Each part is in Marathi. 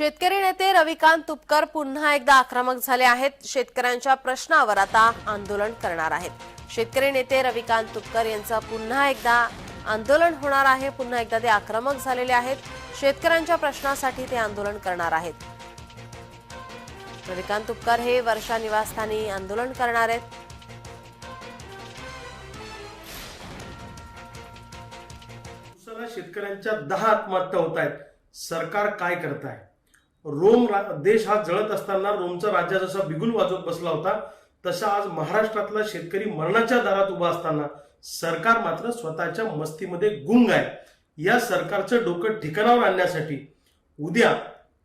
शेतकरी नेते रविकांत तुपकर पुन्हा एकदा आक्रमक झाले आहेत. शेतकऱ्यांच्या प्रश्नावर आता आंदोलन करणार आहेत. शेतकरी नेते रविकांत तुपकर यांचं पुन्हा एकदा आंदोलन होणार आहे. पुन्हा एकदा ते आक्रमक झालेले आहेत. शेतकऱ्यांच्या प्रश्नासाठी ते आंदोलन करणार आहेत. रविकांत तुपकर हे वर्षा निवासस्थानी आंदोलन करणार आहेत. शेतकऱ्यांच्या दहा आत्महत्या होत आहेत. सरकार काय करत आहे? रोम रा- देश हा जळत असताना रोमचा राज्य जसा बिगुल वाजवत बसला होता तसा आज महाराष्ट्रातला शेतकरी मरणाच्या दारात उभा असताना सरकार मात्र स्वतःच्या मस्तीमध्ये गुंग आहे. या सरकारचं डोकं ठिकाणावर आणण्यासाठी उद्या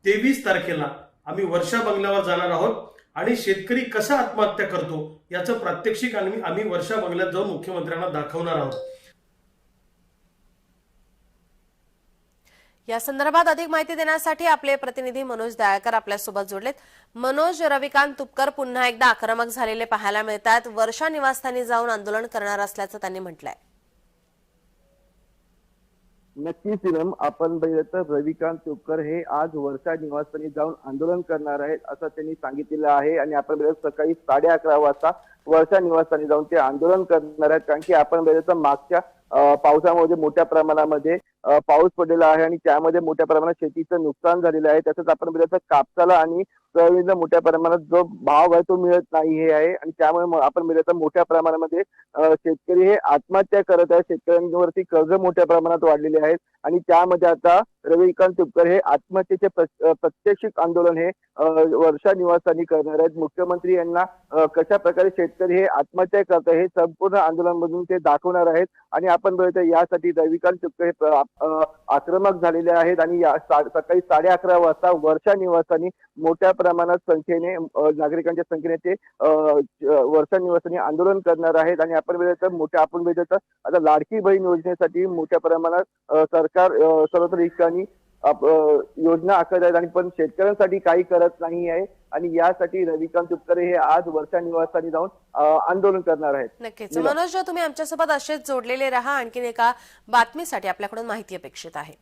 तेवीस तारखेला आम्ही वर्षा बंगल्यावर जाणार आहोत आणि शेतकरी कसा आत्महत्या करतो याचं प्रात्यक्षिक आम्ही आम्ही वर्षा बंगल्यात जाऊन मुख्यमंत्र्यांना दाखवणार आहोत. या संदर्भात अधिक माहिती देण्यासाठी आपले प्रतिनिधी मनोज दयाळकर आपल्यासोबत जोडलेत. मनोज रविकांत तुपकर पुन्हा एकदा आक्रमक झालेले पाहायला मिळतात. वर्षा निवासस्थानी जाऊन आंदोलन करणार असल्याचं त्यांनी म्हटलंय. नक्कीच सीरम आपण बघितलं तर रविकांत तुपकर हे आज वर्षा निवासस्थानी जाऊन आंदोलन करणार आहेत असं त्यांनी सांगितलेलं आहे. आणि आपण बघितलं सकाळी साडे अकरा वाजता वर्षा निवासस्थानी जाऊन ते आंदोलन करणार आहेत. कारण की आपण बघितलं तर मागच्या पावसामध्ये मोठ्या प्रमाणामध्ये पाऊस पडलेला आहे आणि त्यामध्ये मोठ्या प्रमाणात शेतीचं नुकसान झालेलं आहे. तसंच आपण बघितलं तर कापसाला आणि सोयाबीनला मोठ्या प्रमाणात जो भाव आहे तो मिळत नाही हे आहे. आणि त्यामुळे आपण बघितलं मोठ्या प्रमाणामध्ये शेतकरी हे आत्महत्या करत आहे. शेतकऱ्यांवरती कर्ज मोठ्या प्रमाणात वाढलेले आहेत. आणि त्यामध्ये आता रविकांत तुपकर हे आत्महत्येचे प्रत्यक्षिक आंदोलन हे वर्षा निवासांनी करणार आहेत. मुख्यमंत्री यांना कशा प्रकारे शेतकरी हे आत्महत्या करत आहे हे संपूर्ण आंदोलनामधून ते दाखवणार आहेत. आणि आपण बघितलं यासाठी रविकांत तुपकर हे आक्रमक झालेले आहेत. आणि या सकाळी साडे अकरा वाजता वर्षा निवासांनी मोठ्या प्रमाणात संख्येने नागरिकांच्या संख्येने ते अं, ज- वर्षा निवासांनी आंदोलन करणार आहेत आणि आपण तर मोठ्या आपण तर आता लाडकी बहीण योजनेसाठी मोठ्या प्रमाणात सरकार सर्वत्र ठिकाणी योजना आखत आहेत आणि पण शेतकऱ्यांसाठी काही करत नाही आहे आणि यासाठी रविकांत तुपकर हे आज वर्षा निवासांनी जाऊन आंदोलन करणार आहेत. नक्कीच. मनोज तुम्ही आमच्यासोबत असेच जोडलेले राहा. आणखीन एका बातमीसाठी आपल्याकडून माहिती अपेक्षित आहे.